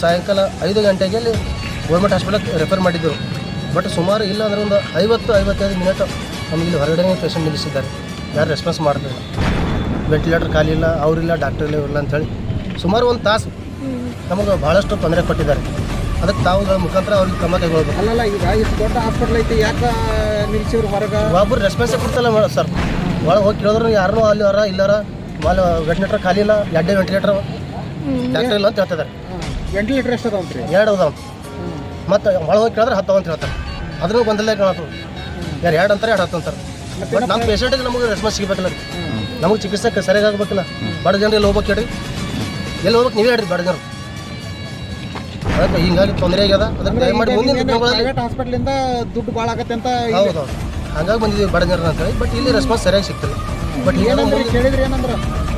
ಸಾಯಂಕಾಲ ಐದು ಗಂಟೆಗೆ ಅಲ್ಲಿ ಗೌರ್ಮೆಂಟ್ ಹಾಸ್ಪಿಟಲ್ಗೆ ರೆಫರ್ ಮಾಡಿದ್ದರು ಬಟ್ ಸುಮಾರು ಇಲ್ಲ ಅಂದ್ರೆ ಒಂದು ಐವತ್ತು ಐವತ್ತೈದು ಮಿನಿಟ್ ನಮಗೆ ಇಲ್ಲಿ ಹೊರಗಡೆ ಪೇಷಂಟ್ ನಿಲ್ಲಿಸಿದ್ದಾರೆ. ಯಾರು ರೆಸ್ಪಾನ್ಸ್ ಮಾಡಲಿಲ್ಲ ವೆಂಟಿಲೇಟರ್ ಖಾಲಿ ಇಲ್ಲ ಅವರಿಲ್ಲ ಡಾಕ್ಟರ್ ಇಲ್ಲ ಇವ್ರಿಲ್ಲ ಅಂಥೇಳಿ ಸುಮಾರು ಒಂದು ತಾಸು ನಮಗೆ ಭಾಳಷ್ಟು ತೊಂದರೆ ಕೊಟ್ಟಿದ್ದಾರೆ. ಅದಕ್ಕೆ ತಾವು ಮುಖಾಂತರ ಅವ್ರಿಗೆ ಕ್ರಮ ಕೈಗೊಳ್ಬೇಕು. ಅಲ್ಲಲ್ಲ ಈಗ ಇಷ್ಟು ದೊಡ್ಡ ಹಾಸ್ಪಿಟಲ್ ಐತಿ ಯಾಕೆ ನಿಲ್ಸಿವ್ರು ಹೊರಗೆ? ಒಬ್ಬರು ರೆಸ್ಪಾನ್ಸೇ ಕೊಡ್ತಲ್ಲ ಸರ್ ಒಳಗೆ ಹೋಗಿ ಕೇಳಿದ್ರು ಯಾರನ್ನೂ ಅಲ್ಲಿ ಅವರ ಇಲ್ಲಾರ ಅಲ್ಲಿ ವೆಂಟಿಲೇಟರ್ ಖಾಲಿ ಇಲ್ಲ ಎಡ್ಡೆ ವೆಂಟಿಲೇಟರ್ ಡಾಕ್ಟರ್ ಇಲ್ಲ ಅಂತ ಹೇಳ್ತಿದ್ದಾರೆ. ವೆಂಟಿಲೇಟರ್ ಎಷ್ಟು ಅದಾವಂತ್ರಿ? ಎರಡು ಅದಾವ. ಮತ್ತೆ ಒಳಗೆ ಹೋಗಿ ಕೇಳಿದ್ರೆ ಹತ್ತು ಅಂತ ಹೇಳ್ತಾರೆ. ಅದ್ರೂ ಬಂದಲ್ಲೇ ಕಾಣತ್ತು. ಯಾರು ಎರಡು ಅಂತಾರೆ ಎರಡು ಹತ್ತು ಅಂತಾರೆ. ಬಟ್ ನಮ್ಮ ಪೇಷಂಟಿಗೆ ನಮಗೆ ರೆಸ್ಪಾನ್ಸ್ ಸಿಗಬೇಕಲ್ಲ ನಮಗೆ ಚಿಕಿತ್ಸೆ ಸರಿಯಾಗಿ ಆಗಬೇಕಲ್ಲ. ಬಡ ಜನರು ಎಲ್ಲಿ ಹೋಗ್ಬೇಕು ಹೇಳಿ? ಎಲ್ಲಿ ಹೋಗ್ಬೇಕು ನೀವೇ ಹೇಳ್ರಿ ಬಡ ಜನರು. ಅದಕ್ಕೆ ಹಿಂಗಾಗಿ ತೊಂದರೆ ಆಗ್ಯದ. ಅದಕ್ಕೆ ದಯಮಾಡಿ ಮುಂದಿನ ಪ್ರೈವೇಟ್ ಹಾಸ್ಪಿಟ್ಲಿಂದ ದುಡ್ಡು ಭಾಳ ಆಗತ್ತೆ ಅಂತ ಹೌದು ಹೌದು. ಹಂಗಾಗಿ ಬಂದಿದ್ದೀವಿ ಬಡ ಜನರು ಅಂತೇಳಿ ಬಟ್ ಇಲ್ಲಿ ರೆಸ್ಪಾನ್ಸ್ ಸರಿಯಾಗಿ ಸಿಗ್ತದೆ ಬಟ್ ಈಗ ಏನಂದ್ರೆ ಕೇಳಿದ್ರಿ ಏನಂದ್ರ?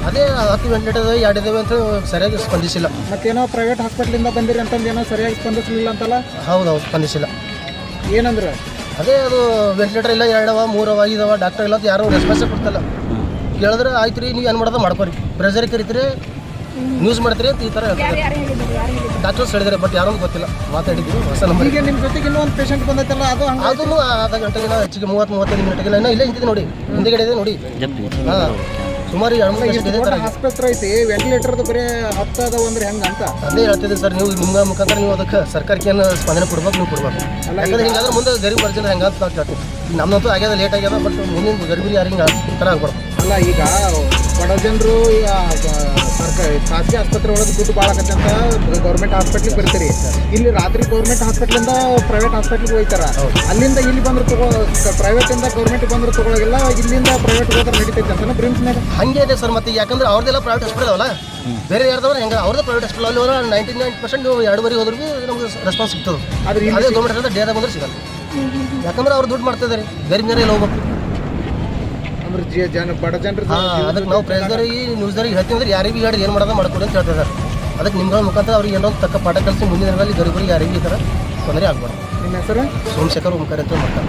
ಅದೇ ಹತ್ತು ವೆಂಟಿಲೇಟರ್ ಎರಡು ಇದಾವೆ ಅಂತ ಸರಿಯಾಗಿ ಸ್ಪಂದಿಸಿಲ್ಲ. ಮತ್ತೇನೋ ಪ್ರೈವೇಟ್ ಹಾಸ್ಪಿಟ್ಲಿಂದ ಬಂದಿರಿ ಅಂತಂದು ಏನೋ ಸರಿಯಾಗಿ ಸ್ಪಂದಿಸಲಿಲ್ಲ ಅಂತಲ್ಲ? ಹೌದು ಹೌದು ಸ್ಪಂದಿಸಿಲ್ಲ. ಏನಂದ್ರೆ? ಅದೇ ಅದು ವೆಂಟಿಲೇಟರ್ ಇಲ್ಲ ಎರಡವ ಮೂರವ ಐದವ ಡಾಕ್ಟರ್ ಇಲ್ಲ ಅಂತ ಯಾರು ರೆಸ್ಪಾನ್ಸೇ ಕೊಡ್ತಲ್ಲ. ಕೇಳಿದ್ರೆ ಆಯ್ತು ರೀ ನೀವು ಏನು ಮಾಡೋದು ಮಾಡ್ಕೊರಿ. ಪ್ರೆಷರ್ ಕರಿತೀರಿ ನ್ಯೂಸ್ ಮಾಡ್ತೀರಿ ಅಂತ ಈ ಥರ ಡಾಕ್ಟರ್ಸ್ ಹೇಳಿದ್ರೆ ಬಟ್ ಯಾರು ಗೊತ್ತಿಲ್ಲ. ಮಾತಾಡಿದ್ದೀವಿ ಹೊಸ ನಂಬರ್ ಈಗ ನಿಮ್ಮ ಜೊತೆಗೆ ಇನ್ನೊಂದು ಪೇಷಂಟ್ ಬಂದೈತಲ್ಲ ಅದು ಹಂಗ ಅದನ್ನು ಅರ್ಧ ಗಂಟೆಗಿನ ಹೆಚ್ಚಿಗೆ ಮೂವತ್ತು ಮೂವತ್ತೈದು ಮಿನಿಟ್ಗೆಲ್ಲ ಇನ್ನೂ ಇಲ್ಲೇ ನಿಂತಿದೆ ನೋಡಿ. ಹಿಂದೆಗಡೆ ಇದೆ ನೋಡಿ. ಹಾಂ. ಸುಮಾರು ಇದೇ. ಆಸ್ಪತ್ರೆ ಐತಿ ವೆಂಟಿಲೇಟರ್ದು ಬರೀ ಹತ್ತ ಅದಾವ ಅಂದ್ರೆ ಹೆಂಗ ಅಂತ? ಅದೇ ಹೇಳ್ತಿದ್ದೆ ಸರ್ ನೀವು ನಿಮ್ಮ ಮುಖಾಂತರ ನೀವು ಅದಕ್ಕೆ ಸರ್ಕಾರಕ್ಕೆ ಏನು ಸ್ಪಂದನೆ ಕೊಡ್ಬೇಕು ನೀವು ಕೊಡ್ಬೇಕು. ಯಾಕಂದ್ರೆ ಹಿಂಗಾದ್ರೆ ಮುಂದೆ ಗರೀಬ್ ವರ್ಜನ ಹೆಂಗ ಅಂತ ನಾವು ಕೇಳ್ತೀವಿ ಈಗ ನಮ್ದಂತೂ ಆಗ್ಯದ ಲೇಟ್ ಆಗ್ಯದ ಬಟ್ ಮುಂದಿನ ಗರಿಬರಿ ಯಾರು ಹಿಂಗೆ ಈ ಥರ ಆಗ್ಬಾರ್ದು. ಅಲ್ಲ ಈಗ ಬಡ ಜನರು ಈಗ ಖಾಸಗಿ ಆಸ್ಪತ್ರೆ ಒಳಗೆ ದುಡ್ಡು ಭಾಳ ಆಗತ್ತೆ ಅಂತ ಗೌರ್ಮೆಂಟ್ ಹಾಸ್ಪಿಟ್ಲಿಗೆ ಬರ್ತೀರಿ. ಇಲ್ಲಿ ರಾತ್ರಿ ಗೌರ್ಮೆಂಟ್ ಹಾಸ್ಪಿಟ್ಲಿಂದ ಪ್ರೈವೇಟ್ ಹಾಸ್ಪಿಟ್ಲಿಗೆ ಹೋಗ್ತಾರ. ಅಲ್ಲಿಂದ ಇಲ್ಲಿ ಬಂದ್ರೆ ತಗೋ ಪ್ರೈವೇಟಿಂದ ಗೌರ್ಮೆಂಟ್ ಬಂದ್ರೆ ತಗೊಳಗಿಲ್ಲ ಇಲ್ಲಿಂದ ಪ್ರೈವೇಟ್ ಹೋದ್ರೆ ನಡೀತೈತೆ ಅಂತ ಬ್ರಿಮ್ಸ್ನಾಗ ಹಂಗೆ ಇದೆ ಸರ್ ಮತ್ತೆ ಯಾಕಂದ್ರೆ ಅವ್ರದ್ದೆಲ್ಲ ಪ್ರೈವೇಟ್ ಹಾಸ್ಪಿಟಲ್ ಅವಲ್ಲ? ಬೇರೆ ಯಾರ್ದವ್ರು ಹೆಂಗೆ ಅವ್ರದ್ದು ಪ್ರೈವೇಟ್ ಹಾಸ್ಪಿಟಲ್ ಅಲ್ಲಿ ಹೋದ್ರೆ ನೈಂಟಿ ನೈನ್ ಪರ್ಸೆಂಟ್ ನೀವು ಎರಡುವರೆ ಹೋದ್ರೂ ನಮ್ಗೆ ರೆಸ್ಪಾನ್ಸ್ ಸಿಗ್ತದೆ. ಆದ್ರೆ ಅದೇ ಗೌರ್ಮೆಂಟ್ ಹತ್ರ ಡೇದ ಬಂದ್ರೆ ಸಿಗಲ್ಲ. ಯಾಕಂದ್ರೆ ಅವ್ರು ದುಡ್ಡು ಮಾಡ್ತಿದ್ದಾರೆ ಗರೀಬ್ ಜನ ಎಲ್ಲ ಹೋಗ್ಬೇಕು. ಜ- ಜನ ಬಡ ಜನರು ಅದಕ್ಕೆ ನಾವು ಪ್ರೆಸ್ದವ್ರಿಗೆ ನ್ಯೂಸ್ದವ್ರಿಗೆ ಹೇಳ್ತೀವಿ ಅಂದ್ರೆ ಯಾರಿಗೆ ಹೇಳಿ ಏನು ಮಾಡೋದು ಮಾಡ್ಕೊಡಿ ಅಂತ ಹೇಳ್ತಿದ್ದಾರೆ ಅದಕ್ಕೆ ನಿಮ್ಗಳ ಮುಖಾಂತರ ಅವ್ರಿಗೆ ಏನೋ ತಕ್ಕ ಪಾಠ ಕಲಿಸಿ ಮುಂದಿನ ದಿನದಲ್ಲಿ ಗರಿಬರಿಗೆ ಯಾರಿಗೂ ಈ ಥರ ತೊಂದರೆ ಆಗ್ಬಾರ್ದು. ನಿಮ್ಮ ಹೆಸರು? ಸೋಮಶೇಖರ್ ಓಂಕಾರ ಅಂತ ಮಾಡ್ತಾರೆ